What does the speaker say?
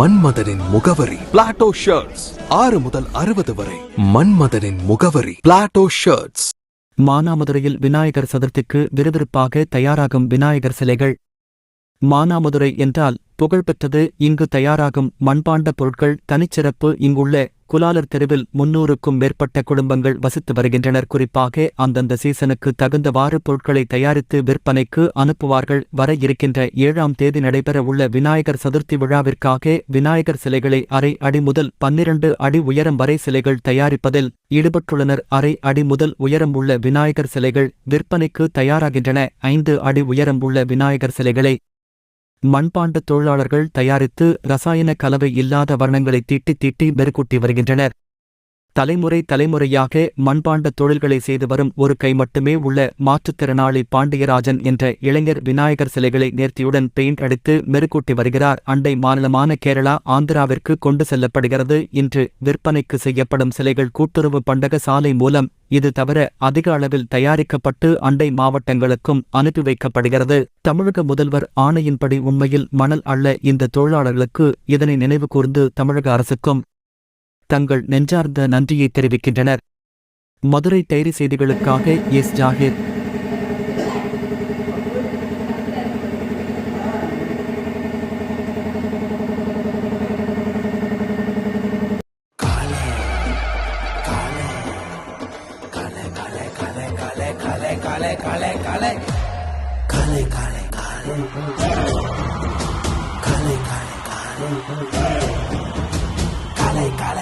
மன்மதனின் முகவரி. Plato shirts ஆறு முதல் அறுபது வரை. மன்மதனின் முகவரி. பிளாட்டோ ஷர்ட்ஸ் மானாமதுரையில் விநாயகர் சதுர்த்திக்கு விறுவிறுப்பாக தயாராகும் விநாயகர் சிலைகள். மானாமதுரை என்றால் புகழ்பெற்றது இங்கு தயாராகும் மண்பாண்ட பொருட்கள் தனிச்சிறப்பு இங்குள்ள குலாலர் தெருவில் முன்னூறுக்கும் மேற்பட்ட குடும்பங்கள் வசித்து வருகின்றனர். குறிப்பாக அந்தந்த சீசனுக்கு தகுந்தவாறு பொருட்களை தயாரித்து விற்பனைக்கு அனுப்புவார்கள். வர இருக்கின்ற ஏழாம் தேதி நடைபெற உள்ள விநாயகர் சதுர்த்தி விழாவிற்காக விநாயகர் சிலைகளை அரை அடி முதல் பன்னிரண்டு அடி உயரம் வரை சிலைகள் தயாரிப்பதில் ஈடுபட்டுள்ளனர். அரை அடி முதல் உயரம் உள்ள விநாயகர் சிலைகள் விற்பனைக்கு தயாராகின்றன. ஐந்து அடி உயரம் உள்ள விநாயகர் சிலைகளை மண்பாண்ட தொழிலாளர்கள் தயாரித்து ரசாயன கலவை இல்லாத வர்ணங்களை தீட்டி தீட்டி மெருகூட்டி வருகின்றனர். தலைமுறை தலைமுறையாக மண்பாண்ட தொழில்களை செய்து வரும் ஒரு கை மட்டுமே உள்ள மாற்றுத்திறனாளி பாண்டியராஜன் என்ற இளைஞர் விநாயகர் சிலைகளை நேர்த்தியுடன் பெயிண்ட் அடித்து மெருகூட்டி வருகிறார். அண்டை மாநிலமான கேரளா ஆந்திராவிற்கு கொண்டு செல்லப்படுகிறது. இன்று விற்பனைக்கு செய்யப்படும் சிலைகள் கூட்டுறவு பண்டக சாலை மூலம் இது தவிர அதிக அளவில் தயாரிக்கப்பட்டு அண்டை மாவட்டங்களுக்கும் அனுப்பி வைக்கப்படுகிறது. தமிழக முதல்வர் ஆணையின்படி உண்மையில் மணல் அள்ள இந்த தொழிலாளர்களுக்கு இதனை நினைவு கூர்ந்து தமிழக அரசுக்கும் தங்கள் நெஞ்சார்ந்த நன்றியை தெரிவிக்கின்றனர் மதுரை டைரி செய்திகளுக்காக S Zakir